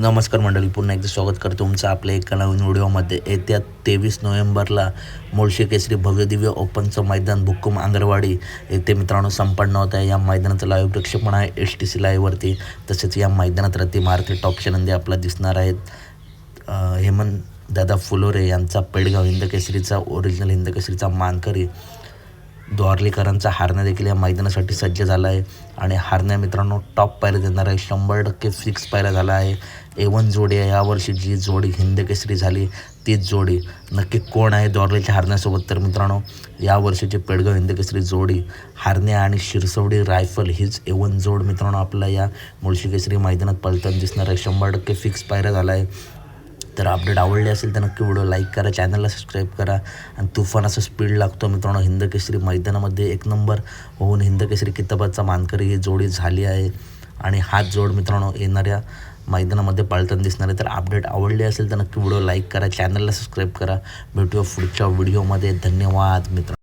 नमस्कार मंडळी पुन्हा एकदा स्वागत करतो तुमचं आपल्या एका नवीन व्हिडिओमध्ये. येत्या तेवीस नोव्हेंबरला मुळशी केसरी भव्यदिव्य ओपनचं मैदान भुक्कुम आंगरवाडी येथे मित्रांनो संपन्न होत आहे. या मैदानाचं लाईव्ह प्रक्षेपण आहे एस टी सी लाईव्हवरती तसेच या मैदानात रती मारुती टॉपच्या नंदी आपला दिसणार आहेत. हेमंत दादा फुलोरे यांचा पेडगाव हिंदकेसरीचा ओरिजिनल हिंदकेसरीचा मानकरी. द्वारलीकरांचा हारण्या देखील या मैदानासाठी सज्ज झाला आहे. आणि हारण्या मित्रांनो टॉप पायऱ्या देणार आहे. शंभर टक्के फिक्स पायऱ्या झाला आहे. एवन जोडी आहे. यावर्षी जी जोडी हिंदकेसरी झाली तीच जोडी नक्की कोण आहे द्वारलीच्या हारण्यासोबत? तर मित्रांनो यावर्षीची पेडगाव हिंदकेसरी जोडी हारण्या आणि शिरसवडी रायफल हीच एवन जोड मित्रांनो आपल्या या मुळशी केसरी मैदानात पलताना दिसणार आहे. शंभर टक्के फिक्स पायऱ्या झाला आहे. तर अपडेट आवडले असेल तर नक्की व्हिडिओ लाईक करा चॅनलला सबस्क्राईब करा. आणि तुफान असं स्पीड लागतो मित्रांनो हिंदकेसरी मैदानामध्ये एक नंबर होऊन हिंदकेसरी किताबाचा मानकरी ही जोडी झाली आहे. आणि हाच जोड मित्रांनो येणाऱ्या मैदानामध्ये पाळताना दिसणार आहे. तर अपडेट आवडले असेल तर नक्की व्हिडिओ लाईक करा चॅनलला सबस्क्राईब करा. भेटूया पुढच्या व्हिडिओमध्ये धन्यवाद मित्र